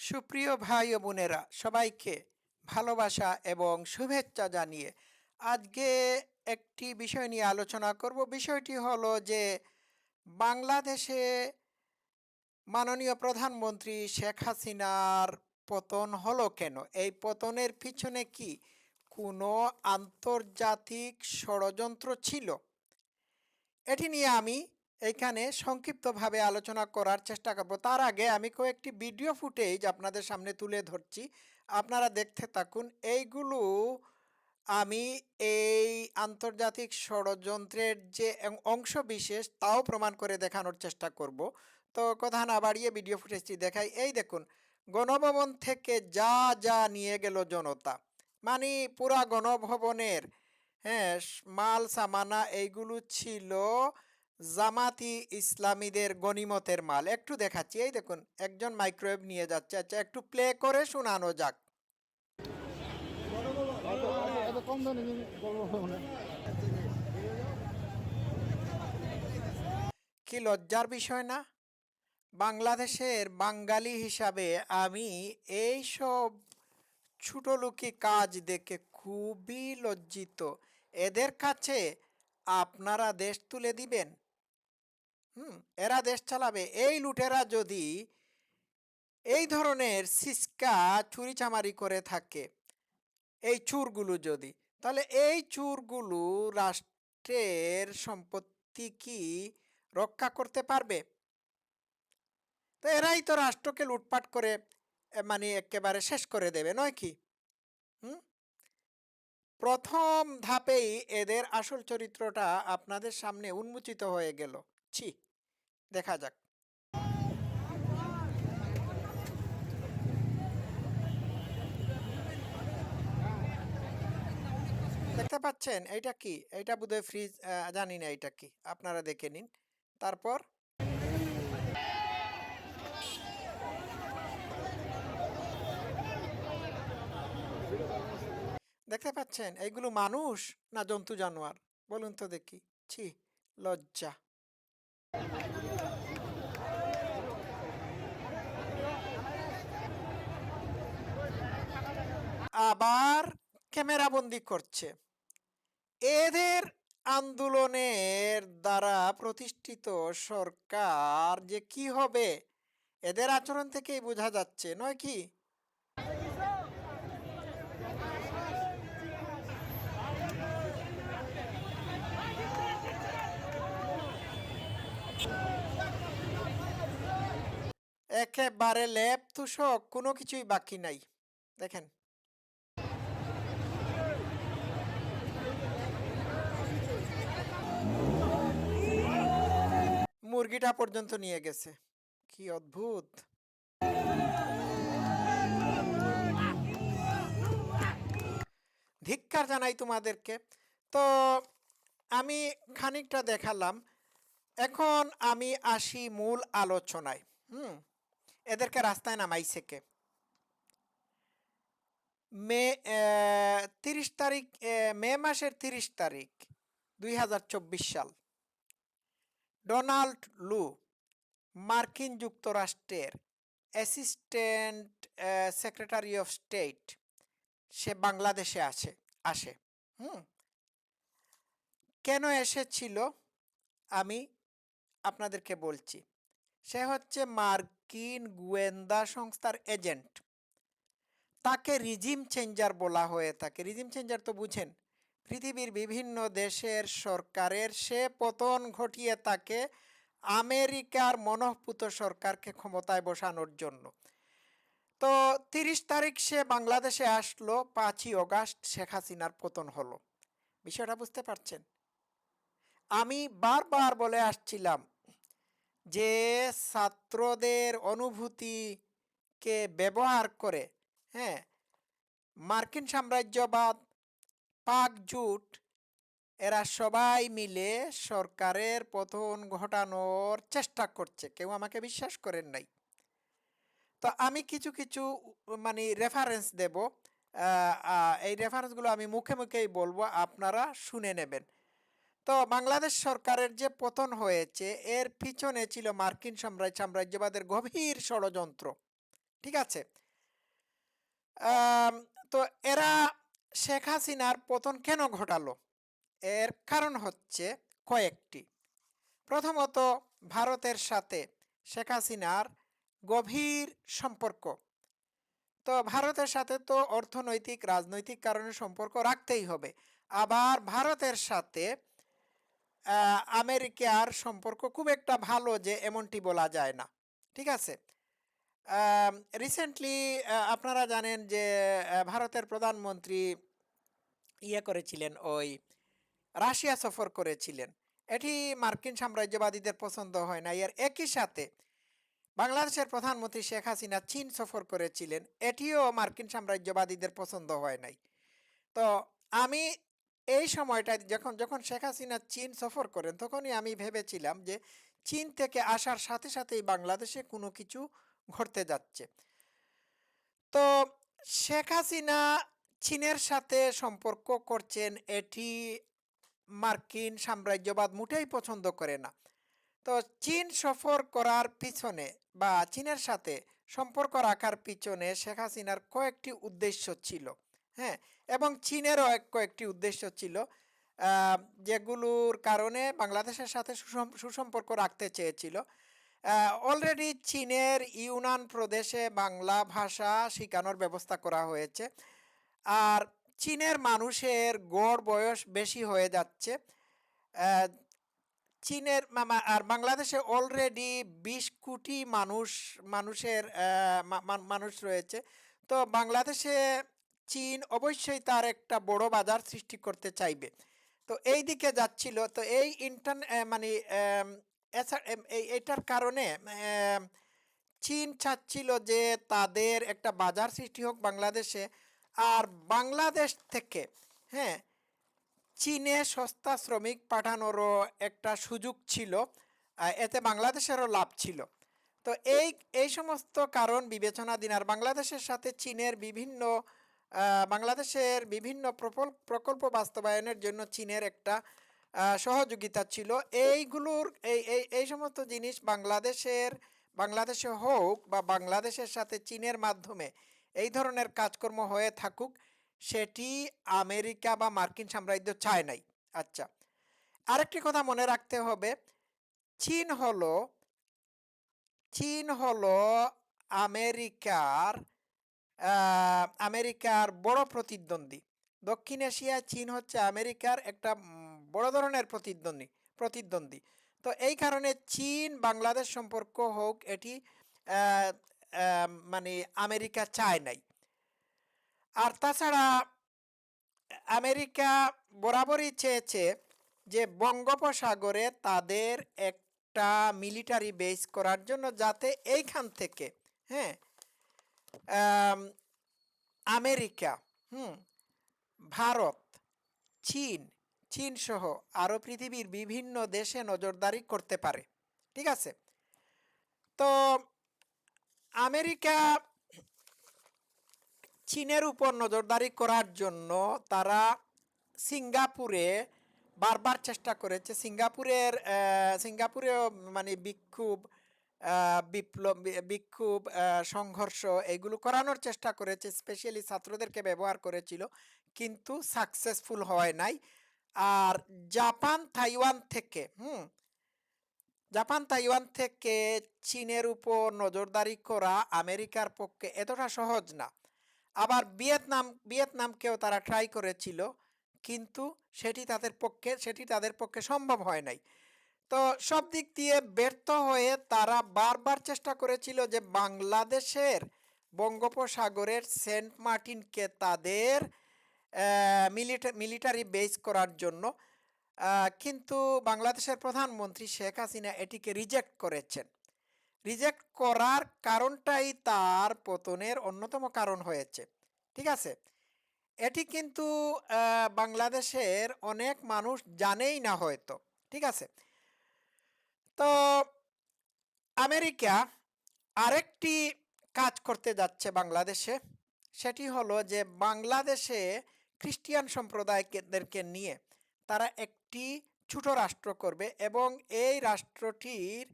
সুপ্রিয় ভাই ও বোনেরা, সবাইকে ভালোবাসা এবং শুভেচ্ছা জানিয়ে আজকে একটি বিষয় নিয়ে আলোচনা করব। বিষয়টি হলো যে বাংলাদেশে মাননীয় প্রধানমন্ত্রী শেখ হাসিনার পতন হলো কেন? এই পতনের পিছনে কি কোনো আন্তর্জাতিক ষড়যন্ত্র ছিল? এটি নিয়ে আমি এইখানে সংক্ষিপ্তভাবে আলোচনা করার চেষ্টা করব। তার আগে আমি কয়েকটি ভিডিও ফুটেজ আপনাদের সামনে তুলে ধরছি। আপনারা দেখতে থাকুন। এইগুলো আমি এই আন্তর্জাতিক ষড়যন্ত্রের যে অংশ বিশেষ, তাও প্রমাণ করে দেখানোর চেষ্টা করব। তো কথা না বাড়িয়ে ভিডিও ফুটেজটি দেখাই। এই দেখুন, গণভবন থেকে যা যা নিয়ে গেল জনতা। মানে পুরা গণভবনের হ্যাঁ মাল, সামানা, এইগুলো ছিল জামাতি ইসলামীদের গনিমতের মাল। একটু দেখাচ্ছি, এই দেখুন, একজন মাইক্রোওয়েভ নিয়ে যাচ্ছে। আচ্ছা একটু প্লে করে শোনানো যাক। কি লজ্জার বিষয় না? বাংলাদেশের বাঙালি হিসাবে আমি এই সব ছোটলোকি কাজ দেখে খুবই লজ্জিত। এদের কাছে আপনারা দেশ তুলে দিবেন? হুম, এরা দেশ চালাবে। এই লুটেরা যদি এই ধরনের সিসকা চুরিচামারি করে থাকে, এই চুরগুলো যদি, তাহলে এই চুরগুলো রাষ্ট্রের সম্পত্তি কি রক্ষা করতে পারবে? তো এরাই তো রাষ্ট্রকে লুটপাট করে মানে একেবারে শেষ করে দেবে, নয় কি? হুম? প্রথম ধাপেই এদের আসল চরিত্রটা আপনাদের সামনে উন্মোচিত হয়ে গেল। ছি, দেখা যাক। দেখতে পাচ্ছেন? এইটা কি? এইটা বোধহয় ফ্রিজ জানি না এটা কি। আপনারা দেখে নিন। তারপর? দেখতে পাচ্ছেন? এইগুলো মানুষ না জন্তু জানোয়ার? বলুন তো দেখি। ছি, লজ্জা। আবার ক্যামেরা বন্দি করছে। এদের আন্দোলনের দ্বারা প্রতিষ্ঠিত সরকার যে কি হবে, এদের আচরণ থেকেই বোঝা যাচ্ছে, নয় কি? একেবারে লেপ তুষক, কোনো কিছুই বাকি নাই। দেখেন। মুরগিটা পর্যন্ত নিয়ে গেছে। কি অদ্ভুত! ধিক্কার জানাই তোমাদেরকে। তো, আমি খানিকটা দেখালাম। এখন আমি আসি মূল আলোচনায়। হুম? এদেরকে রাস্তায় নামাইছে কে? মে তিরিশ তারিখ মে মাসের তিরিশ তারিখ, দুই হাজার চব্বিশ সাল। ডোনাল্ড লু, মার্কিন যুক্তরাষ্ট্রের অ্যাসিস্ট্যান্ট সেক্রেটারি অফ স্টেট, সে বাংলাদেশে আছে আসে। হুম? কেন এসেছিল? আমি আপনাদেরকে বলছি। সে হচ্ছে মার্কিন গোয়েন্দা সংস্থার এজেন্ট। তাকে রিজিম চেঞ্জার বলা হয়ে থাকে। রিজিম চেঞ্জার তো বুঝেন, পৃথিবীর বিভিন্ন দেশের সরকারের সে পতন ঘটিয়ে তাকে আমেরিকার মনঃপুত সরকারকে ক্ষমতায় বসানোর জন্য। তো তিরিশ তারিখ সে বাংলাদেশে আসলো, পাঁচই অগাস্ট শেখ হাসিনার পতন হলো। বিষয়টা বুঝতে পারছেন? আমি বারবার বলে আসছিলাম যে ছাত্রদের অনুভূতিকে ব্যবহার করে হ্যাঁ মার্কিন সাম্রাজ্যবাদ, পাক জুট, এরা সবাই মিলে সরকারের পতন ঘটানোর চেষ্টা করছে। কেউ আমাকে বিশ্বাস করেন নাই। তো আমি কিছু কিছু মানে রেফারেন্স দেব। এই রেফারেন্সগুলো আমি মুখে, মুখেই বলব, আপনারা শুনে নেবেন। তো বাংলাদেশ সরকারের যে পতন হয়েছে, এর পিছনে ছিল মার্কিন সাম্রাজ্য, সাম্রাজ্যবাদের গভীর ষড়যন্ত্র। ঠিক আছে? তো এরা শেখ হাসিনার পতন কেন ঘটালো? এর কারণ হচ্ছে কয়েকটি। প্রথমত, ভারতের সাথে শেখ হাসিনার গভীর সম্পর্ক। তো ভারতের সাথে তো অর্থনৈতিক, রাজনৈতিক কারণে সম্পর্ক রাখতেই হবে। আবার ভারতের সাথে আমেরিকার সম্পর্ক খুব একটা ভালো যে এমনটি বলা যায় না। ঠিক আছে? রিসেন্টলি আপনারা জানেন যে ভারতের প্রধানমন্ত্রী ইয়ে করেছিলেন, ওই রাশিয়া সফর করেছিলেন। এটি মার্কিন সাম্রাজ্যবাদীদের পছন্দ হয় না। এর একই সাথে বাংলাদেশের প্রধানমন্ত্রী শেখ হাসিনা চীন সফর করেছিলেন। এটিও মার্কিন সাম্রাজ্যবাদীদের পছন্দ হয় নাই। তো আমি এই সময়টায় যখন যখন শেখ হাসিনা চীন সফর করেন, তখনই আমি ভেবেছিলাম যে চীন থেকে আসার সাথে সাথেই বাংলাদেশে কোনো কিছু ঘটতে যাচ্ছে। তো শেখ হাসিনা চীনের সাথে সম্পর্ক করছেন এটি মার্কিন সাম্রাজ্যবাদ মোটেই পছন্দ করে না। তো চীন সফর করার পিছনে বা চীনের সাথে সম্পর্ক রাখার পিছনে শেখ হাসিনার কয়েকটি উদ্দেশ্য ছিল। হ্যাঁ এবং চীনেরও কয়েকটি উদ্দেশ্য ছিল যেগুলোর কারণে বাংলাদেশের সাথে সুসম- সুসম্পর্ক রাখতে চেয়েছিল। অলরেডি চীনের ইউনান প্রদেশে বাংলা ভাষা শেখানোর ব্যবস্থা করা হয়েছে, আর চীনের মানুষের গড় বয়স বেশি হয়ে যাচ্ছে। চীনের আর বাংলাদেশে অলরেডি বিশ কোটি মানুষ, মানুষের মানুষ রয়েছে। তো বাংলাদেশে চীন অবশ্যই তার একটা বড় বাজার সৃষ্টি করতে চাইবে। তো এই দিকে যাচ্ছিল, তো এই ইন্টার মানে এটার কারণে চীন চাচ্ছিল যে তাদের একটা বাজার সৃষ্টি হোক বাংলাদেশে। আর বাংলাদেশ থেকে হ্যাঁ চীনে সস্তা শ্রমিক পাঠানোরও একটা সুযোগ ছিল এতে বাংলাদেশেরও লাভ ছিল। তো এই এই সমস্ত কারণ বিবেচনাধীন আর বাংলাদেশের সাথে চীনের বিভিন্ন বাংলাদেশের বিভিন্ন প্রকল্প বাস্তবায়নের জন্য চীনের একটা সহযোগিতা ছিল। এইগুলোর, এই এই এই সমস্ত জিনিস বাংলাদেশের, বাংলাদেশে হোক বা বাংলাদেশের সাথে চীনের মাধ্যমে এই ধরনের কাজকর্ম হয়ে থাকুক, সেটি আমেরিকা বা মার্কিন সাম্রাজ্য চায় নাই। আচ্ছা আরেকটি কথা মনে রাখতে হবে, চীন হলো চীন হলো আমেরিকার আমেরিকার বড় প্রতিদ্বন্দ্বী। দক্ষিণ এশিয়ায় চীন হচ্ছে আমেরিকার একটা বড় ধরনের প্রতিদ্বন্দ্বী প্রতিদ্বন্দ্বী। তো এই কারণে চীন, বাংলাদেশ সম্পর্ক হোক, এটি মানে আমেরিকা চায় নাই। আর তাছাড়া আমেরিকা বরাবরই চেয়েছে যে বঙ্গোপসাগরে তাদের একটা মিলিটারি বেস করার জন্য যাতে এইখান থেকে হ্যাঁ আমেরিকা, হুম, ভারত, চীন চীন সহ আরও পৃথিবীর বিভিন্ন দেশে নজরদারি করতে পারে, ঠিক আছে? তো আমেরিকা চীনের উপর নজরদারি করার জন্য তারা সিঙ্গাপুরে বারবার চেষ্টা করেছে। সিঙ্গাপুরের সিঙ্গাপুরেও মানে বিক্ষোভ বিপ্লব বিক্ষোভ সংঘর্ষ এগুলো করানোর চেষ্টা করেছে স্পেশালি ছাত্রদেরকে ব্যবহার করেছিল, কিন্তু সাকসেসফুল হয় নাই। আর জাপান, তাইওয়ান থেকে, হুম, জাপান, তাইওয়ান থেকে চীনের উপর নজরদারি করা আমেরিকার পক্ষে এতটা সহজ না। আবার ভিয়েতনাম, ভিয়েতনামকেও তারা ট্রাই করেছিল, কিন্তু সেটি তাদের পক্ষে, সেটি তাদের পক্ষে সম্ভব হয় নাই। তো সব দিক দিয়ে ব্যর্থ হয়ে তারা বারবার চেষ্টা করেছিল যে বাংলাদেশের বঙ্গোপসাগরের সেন্ট মার্টিনকে তাদের মিলিটারি বেস করার জন্য। কিন্তু বাংলাদেশের প্রধানমন্ত্রী শেখ হাসিনা এটিকে রিজেক্ট করেছেন। রিজেক্ট করার কারণটাই তার পতনের অন্যতম কারণ হয়েছে। ঠিক আছে? এটি কিন্তু বাংলাদেশের অনেক মানুষ জানেই না হয়তো। ঠিক আছে? তো আমেরিকা আরেকটি কাজ করতে যাচ্ছে বাংলাদেশে। সেটি হলো যে বাংলাদেশে খ্রিস্টিয়ান সম্প্রদায়দেরকে নিয়ে তারা একটি ছোট রাষ্ট্র করবে এবং এই রাষ্ট্রটির,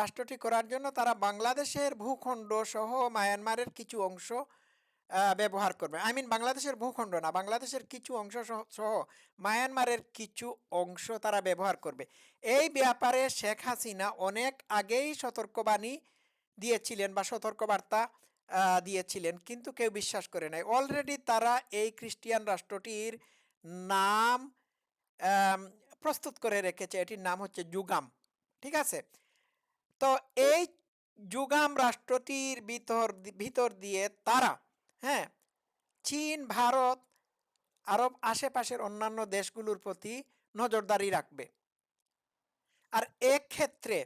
রাষ্ট্রটি করার জন্য তারা বাংলাদেশের ভূখণ্ড সহ মায়ানমারের কিছু অংশ ব্যবহার করবে। আই মিন বাংলাদেশের ভূখণ্ড না, বাংলাদেশের কিছু অংশ সহ- মায়ানমারের কিছু অংশ তারা ব্যবহার করবে। এই ব্যাপারে শেখ হাসিনা অনেক আগেই সতর্কবাণী দিয়েছিলেন বা সতর্কবার্তা দিয়েছিলেন, কিন্তু কেউ বিশ্বাস করে নাই। অলরেডি তারা এই খ্রিস্টিয়ান রাষ্ট্রটির নাম প্রস্তুত করে রেখেছে। এটির নাম হচ্ছে যুগাম, ঠিক আছে? তো এই যুগাম রাষ্ট্রটির ভিতর ভিতর দিয়ে তারা হ্যাঁ চীন, ভারত, আরব আশেপাশের অন্যান্য দেশগুলোর প্রতি নজরদারি রাখবে। আর ক্ষেত্রে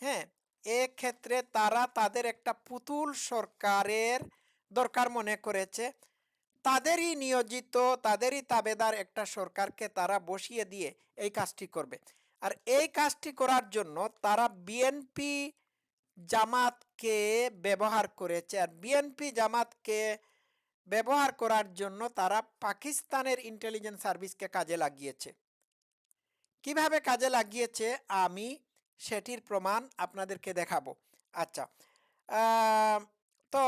হ্যাঁ ক্ষেত্রে তারা তাদের একটা পুতুল সরকারের দরকার মনে করেছে। তাদেরই নিয়োজিত, তাদেরই তাবেদার একটা সরকারকে তারা বসিয়ে দিয়ে এই কাজটি করবে। আর এই কাজটি করার জন্য তারা বিএনপি জামাতকে ব্যবহার করেছে। আর বিএনপি জামাতকে ব্যবহার করার জন্য তারা পাকিস্তানের ইন্টেলিজেন্স সার্ভিসকে কাজে লাগিয়েছে। কীভাবে কাজে লাগিয়েছে আমি সেটির প্রমাণ আপনাদেরকে দেখাবো। আচ্ছা তো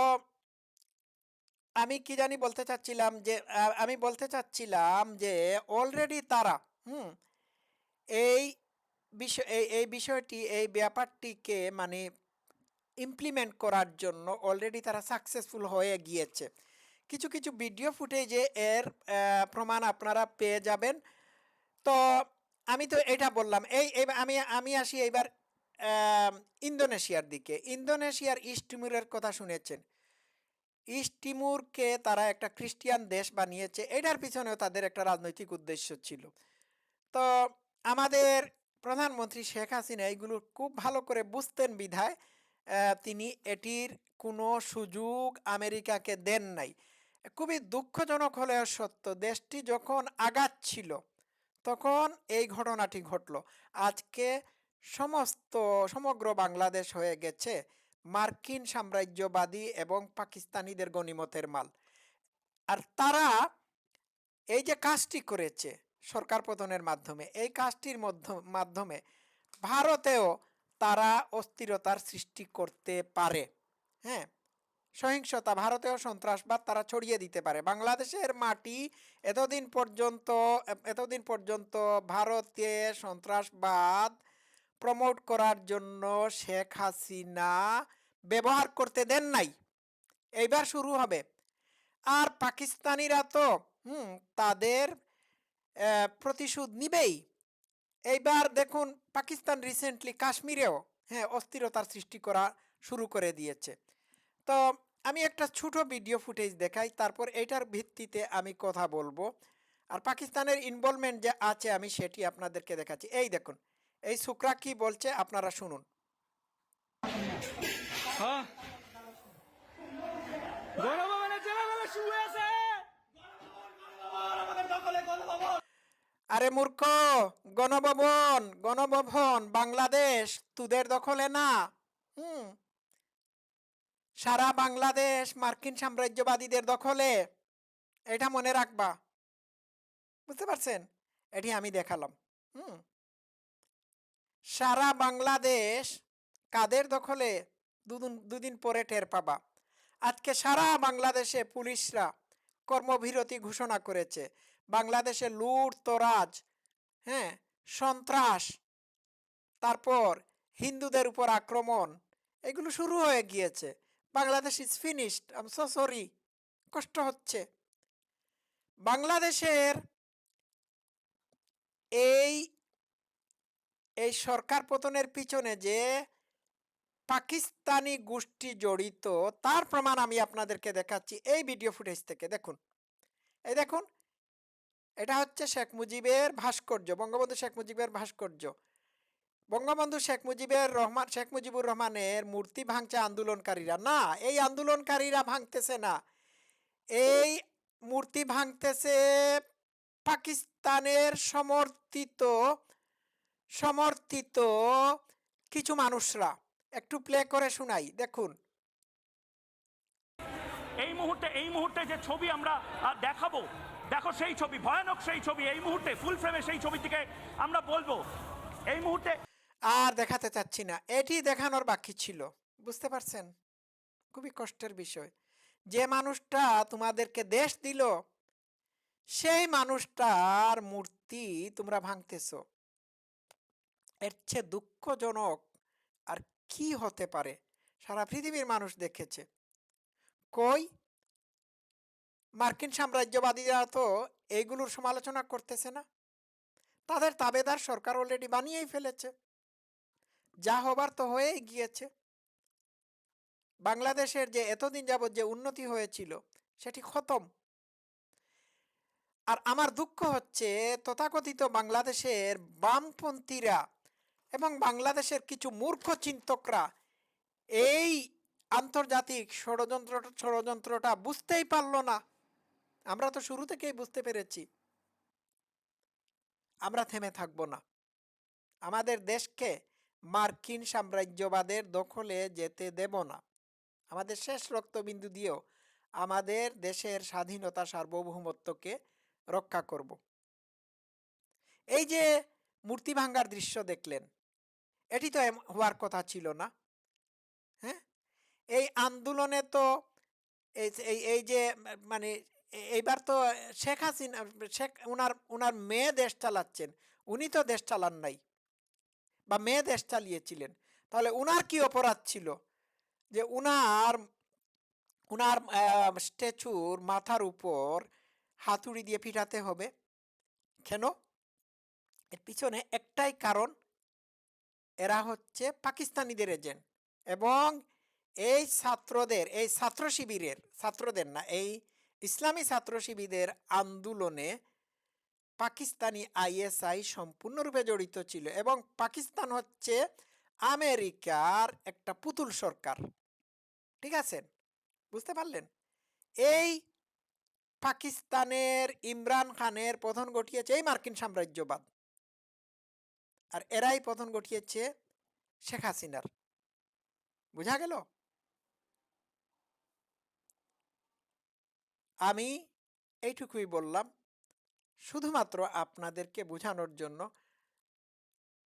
আমি কি জানি বলতে চাচ্ছিলাম যে আমি বলতে চাচ্ছিলাম যে অলরেডি তারা, হুম, এই বিষয়, এই বিষয়টি, এই ব্যাপারটিকে মানে ইমপ্লিমেন্ট করার জন্য অলরেডি তারা সাকসেসফুল হয়ে গিয়েছে। কিছু কিছু ভিডিও ফুটেজে এর প্রমাণ আপনারা পেয়ে যাবেন। তো আমি তো এটা বললাম, এই আমি আমি আসি এইবার ইন্দোনেশিয়ার দিকে। ইন্দোনেশিয়ার ইস্ট তিমুরের কথা শুনেছেন। ইস্ট তিমুরকে তারা একটা খ্রিস্টিয়ান দেশ বানিয়েছে, এটার পিছনেও তাদের একটা রাজনৈতিক উদ্দেশ্য ছিল। তো আমাদের প্রধানমন্ত্রী শেখ হাসিনা এইগুলো খুব ভালো করে বুঝতেন বিধায় তিনি এটির কোনো সুযোগ আমেরিকাকে দেন নাই। খুবই দুঃখজনক হলেও সত্য। দেশটি যখন আগাচ্ছিল তখন এই ঘটনাটি ঘটলো। আজকে সমস্ত, সমগ্র বাংলাদেশ হয়ে গেছে মার্কিন সাম্রাজ্যবাদী এবং পাকিস্তানিদের গণিমতের মাল। আর তারা এই যে কাজটি করেছে সরকার পতনের মাধ্যমে, এই কাজটির মধ্য- মাধ্যমে ভারতেও তারা অস্থিরতার সৃষ্টি করতে পারে। হ্যাঁ? সহিংসতা ভারতেও সন্ত্রাসবাদ তারা ছড়িয়ে দিতে পারে। বাংলাদেশের মাটি এতদিন পর্যন্ত এতদিন পর্যন্ত ভারতে সন্ত্রাসবাদ প্রমোট করার জন্য শেখ হাসিনা ব্যবহার করতে দেন নাই। এইবার শুরু হবে। আর পাকিস্তানিরা তো, হুম, তাদের প্রতিশোধ নিবেই। এইবার দেখুন, পাকিস্তান রিসেন্টলি কাশ্মীরেও হ্যাঁ অস্থিরতার সৃষ্টি করা শুরু করে দিয়েছে। তো আমি একটা ছোট ভিডিও ফুটেজ দেখাই তারপর এটার ভিত্তিতে আমি কথা বলব। আর পাকিস্তানের ইনভলভমেন্ট যে আছে আমি সেটি আপনাদেরকে দেখাচ্ছি। এই দেখুন এই শুক্রা কি বলছে আপনারা শুনুন। হ্যাঁ। আরে মূর্খ গণভবন গণভবন বাংলাদেশ তোদের দখলে না। হুম। সারা বাংলাদেশ মার্কিন সাম্রাজ্যবাদীদের দখলে। এটা মনে রাখবা। বুঝতে পারছেন? এটি আমি দেখালাম। হুম। সারা বাংলাদেশ কাদের দখলে? দুদিন দুদিন পরে টের পাবা। আজকে সারা বাংলাদেশে পুলিশরা কর্মবিরতি ঘোষণা করেছে। বাংলাদেশে লুট, তরাজ হ্যাঁ সন্ত্রাস, তারপর হিন্দুদের উপর আক্রমণ, এগুলো শুরু হয়ে গিয়েছে। Bangladesh is finished um so sorry কষ্ট হচ্ছে। বাংলাদেশের এই এই সরকার পতনের পিছনে যে পাকিস্তানি গোষ্ঠী জড়িত, তার প্রমাণ আমি আপনাদেরকে দেখাচ্ছি এই ভিডিও ফুটেজ থেকে। দেখুন। এই দেখুন, এটা হচ্ছে শেখ মুজিবের ভাস্কর্য, বঙ্গবন্ধু শেখ মুজিবের ভাস্কর্য। বঙ্গবন্ধু শেখ মুজিবের রহমান, শেখ মুজিবুর রহমানের মূর্তি ভাঙছে আন্দোলনকারীরা। না, এই আন্দোলনকারীরা ভাঙতেছে না। এই মূর্তি ভাঙতেছে পাকিস্তানের সমর্থিত সমর্থিত কিছু মানুষরা। একটু প্লে করে শোনাই, দেখুন। এই মুহূর্তে এই মুহূর্তে যে ছবি আমরা দেখাবো, দেখো সেই ছবি, ভয়ানক সেই ছবি। এই মুহূর্তে ফুল ফ্রেমে সেই ছবি থেকে আমরা বলব। এই মুহূর্তে আর দেখাতে চাচ্ছি না। এটি দেখানোর বাকি ছিল। বুঝতে পারছেন? খুবই কষ্টের বিষয়। যে মানুষটা তোমাদেরকে দেশ দিল, সেই মানুষটার মূর্তি তোমরা ভাঙতেছ। এর চেয়ে দুঃখজনক আর কি হতে পারে? সারা পৃথিবীর মানুষ দেখেছে। কই? মার্কিন সাম্রাজ্যবাদীরা তো এইগুলোর সমালোচনা করতেছে না। তাদের তাবেদার সরকার অলরেডি বানিয়েই ফেলেছে। যা হবার তো হয়েই গিয়েছে। বাংলাদেশের যে এতদিন যাবৎ যে উন্নতি হয়েছিল, সেটি খতম। আর আমার দুঃখ হচ্ছে, তথাকথিত বাংলাদেশের বামপন্থীরা এবং বাংলাদেশের কিছু মূর্খ চিন্তকরা এই আন্তর্জাতিক ষড়যন্ত্র, ষড়যন্ত্রটা বুঝতেই পারল না। আমরা তো শুরু থেকেই বুঝতে পেরেছি। আমরা থেমে থাকব না। আমাদের দেশকে মার্কিন সাম্রাজ্যবাদের দখলে যেতে দেব না। আমাদের শেষ রক্তবিন্দু দিয়েও আমাদের দেশের স্বাধীনতা সার্বভৌমত্বকে রক্ষা করব। এই যে মূর্তি ভাঙ্গার দৃশ্য দেখলেন, এটি তো হওয়ার কথা ছিল না। হ্যাঁ? এই আন্দোলনে তো এই এই যে মানে এইবার তো শেখ হাসিনা, শেখ ওনার ওনার মেয়ে দেশ চালাচ্ছেন, উনি তো দেশ চালান নাই। বা মেয়ে দেশ চালিয়েছিলেন। তাহলে উনার কি অপরাধ ছিল? যে উনার উনার স্ট্যাচুর মাথার উপর হাতুড়ি দিয়ে পিটাতে হবে। কেন? এর পিছনে একটাই কারণ, এরা হচ্ছে পাকিস্তানিদের এজেন্ট এবং এই ছাত্রদের, এই ছাত্র শিবিরের, ছাত্রদের না, এই ইসলামী ছাত্র শিবিরের আন্দোলনে পাকিস্তানি আইএসআই সম্পূর্ণরূপে জড়িত ছিল এবং পাকিস্তান হচ্ছে আমেরিকার একটা পুতুল সরকার। ঠিক আছে? বুঝতে পারলেন? এই পাকিস্তানের ইমরান খানের পতন ঘটিয়েছে, এই মার্কিন সাম্রাজ্যবাদ। আর এরাই পতন ঘটিয়েছে শেখ হাসিনার। বুঝা গেল? আমি এইটুকুই বললাম। শুধুমাত্র আপনাদেরকে বোঝানোর জন্য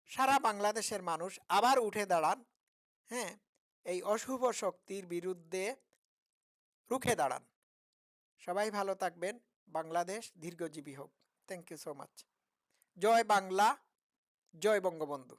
সারা বাংলাদেশের মানুষ আবার উঠে দাঁড়ান হ্যাঁ এই অশুভ শক্তির বিরুদ্ধে রুখে দাঁড়ান। সবাই ভালো থাকবেন। বাংলাদেশ দীর্ঘজীবী হোক। থ্যাংক ইউ সো মাচ জয় বাংলা, জয় বঙ্গবন্ধু।